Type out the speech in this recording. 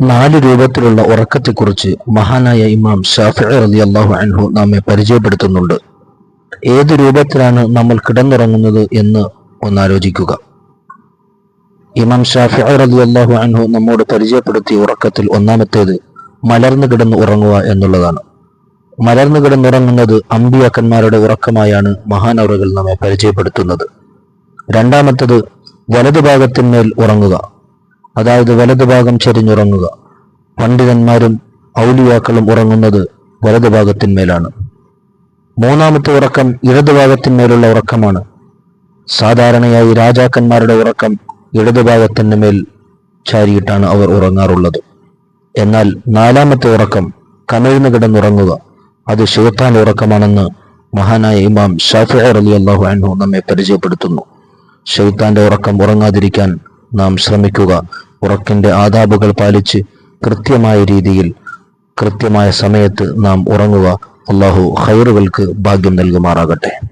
നാല് രൂപത്തിലുള്ള ഉറക്കത്തെക്കുറിച്ച് മഹാനായ ഇമാം ഷാഫി റളിയല്ലാഹു അൻഹു നമ്മെ പരിചയപ്പെടുത്തുന്നുണ്ട്. ഏത് രൂപത്തിലാണ് നമ്മൾ കിടന്നുറങ്ങുന്നത് എന്ന് ഒന്നാലോചിക്കുക. ഇമാം ഷാഫി റളിയല്ലാഹു അൻഹു നമ്മോട് പരിചയപ്പെടുത്തിയ ഉറക്കത്തിൽ ഒന്നാമത്തേത് മലർന്നു കിടന്ന് ഉറങ്ങുക എന്നുള്ളതാണ്. മലർന്നു കിടന്നുറങ്ങുന്നത് അമ്പിയാക്കന്മാരുടെ ഉറക്കമായാണ് മഹാനവറുകൾ നമ്മെ പരിചയപ്പെടുത്തുന്നത്. രണ്ടാമത്തത് വലതുഭാഗത്തിന്മേൽ ഉറങ്ങുക. അതായത് വലതുഭാഗം ചെരിഞ്ഞുറങ്ങുക. പണ്ഡിതന്മാരും ഔലിയാക്കളും ഉറങ്ങുന്നത് വലതുഭാഗത്തിന്മേലാണ് മൂന്നാമത്തെ ഉറക്കം ഇടതുഭാഗത്തിന്മേലുള്ള ഉറക്കമാണ്. സാധാരണയായി രാജാക്കന്മാരുടെ ഉറക്കം ഇടതുഭാഗത്തിന് മേൽ ചാരിയിട്ടാണ് അവർ ഉറങ്ങാറുള്ളത്. എന്നാൽ നാലാമത്തെ ഉറക്കം കമിഴ്ന്നു കിടന്നുറങ്ങുക അത് ഷെയ്ത്താൻ ഉറക്കമാണെന്ന് മഹാനായ ഇമാം ഷാഫി അലി അള്ളാഹു അൻഹു നമ്മെ പരിചയപ്പെടുത്തുന്നു. ഷെയ്ത്താന്റെ ഉറക്കം ഉറങ്ങാതിരിക്കാൻ നാം ശ്രമിക്കുക. ഉറക്കിന്റെ ആദാബുകൾ പാലിച്ച് കൃത്യമായ രീതിയിൽ കൃത്യമായ സമയത്ത് നാം ഉറങ്ങുക. അള്ളാഹു ഹൈറുകൾക്ക് ഭാഗ്യം നൽകുമാറാകട്ടെ.